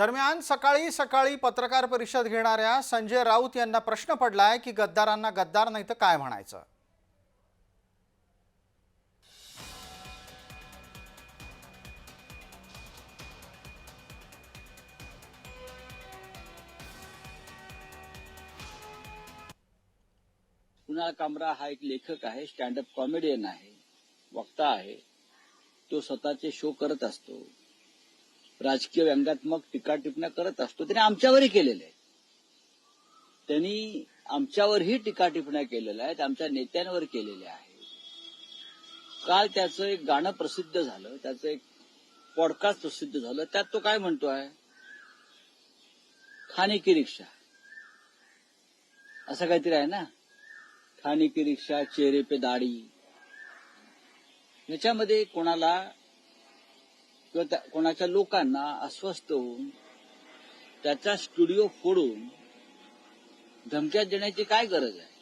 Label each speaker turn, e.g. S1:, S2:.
S1: दरम्यान सकाळी सकाळी पत्रकार परिषद घेणाऱ्या संजय राऊत यांना प्रश्न पडलाय की गद्दारांना गद्दार नाही तर काय म्हणायचं?
S2: कुणाल कामरा हा एक लेखक आहे स्टँडअप कॉमेडियन आहे वक्ता आहे. तो स्वतःचे शो करत असतो. राजकीय व्यंगात्मक टीका टिप्पण्या करत असतो. त्याने आमच्यावरही केलेले आहे. त्यांनी आमच्यावरही टीका टिप्पण्या केलेल्या आहेत आमच्या नेत्यांवर केलेल्या आहेत. काल त्याचं एक गाणं प्रसिद्ध झालं त्याचं एक पॉडकास्ट प्रसिद्ध झालं. त्यात तो काय म्हणतोय खाने की रिक्षा. असं काहीतरी आहे ना? खाने की रिक्षा चेहरे पे दाढी. याच्यामध्ये कोणाला किंवा त्या- कोणाच्या लोकांना अस्वस्थ होऊन त्याचा स्टुडिओ फोडून धमक्यात देण्याची काय गरज आहे?